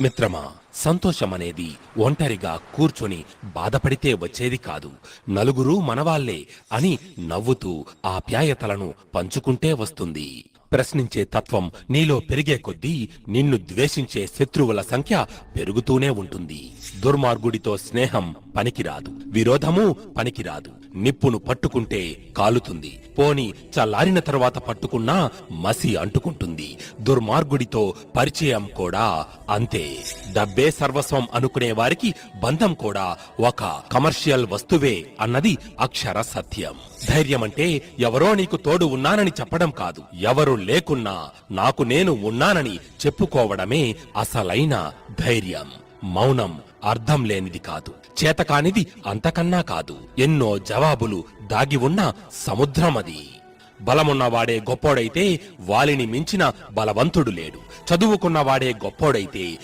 మిత్రమా సంతోషం అనేది ఒంటరిగా కూర్చొని బాధపడితే వచ్చేది కాదు. నలుగురు మనవాళ్ళే అని నవ్వుతూ ఆప్యాయతలను పంచుకుంటే వస్తుంది. ప్రశ్నించే తత్వం నీలో పెరిగే కొద్దీ నిన్ను ద్వేషించే శత్రువుల సంఖ్య పెరుగుతూనే ఉంటుంది. దుర్మార్గుడితో స్నేహం పనికిరాదు. విరోధము పనికిరాదు. నిప్పును పట్టుకుంటే కాలుతుంది. పోని చల్లారిన తర్వాత పట్టుకున్నా మసి అంటుకుంటుంది. దుర్మార్గుడితో పరిచయం కూడా అంతే. డబ్బే సర్వస్వం అనుకునే వారికి బంధం కూడా ఒక కమర్షియల్ వస్తువే అన్నది అక్షర సత్యం. ధైర్యం అంటే ఎవరో నీకు తోడు ఉన్నానని చెప్పడం కాదు. ఎవరు లేకున్నా నాకు నేను ఉన్నానని చెప్పుకోవడమే అసలైన ధైర్యం. మౌనం అర్థం లేనిది కాదు. చేతకానిది అంతకన్నా కాదు. ఎన్నో జవాబులు దాగి ఉన్న సముద్రమది. బలమున్నవాడే గొప్పోడైతే వాలిని మించిన బలవంతుడు లేడు. చదువుకున్నవాడే గొప్పోడైతే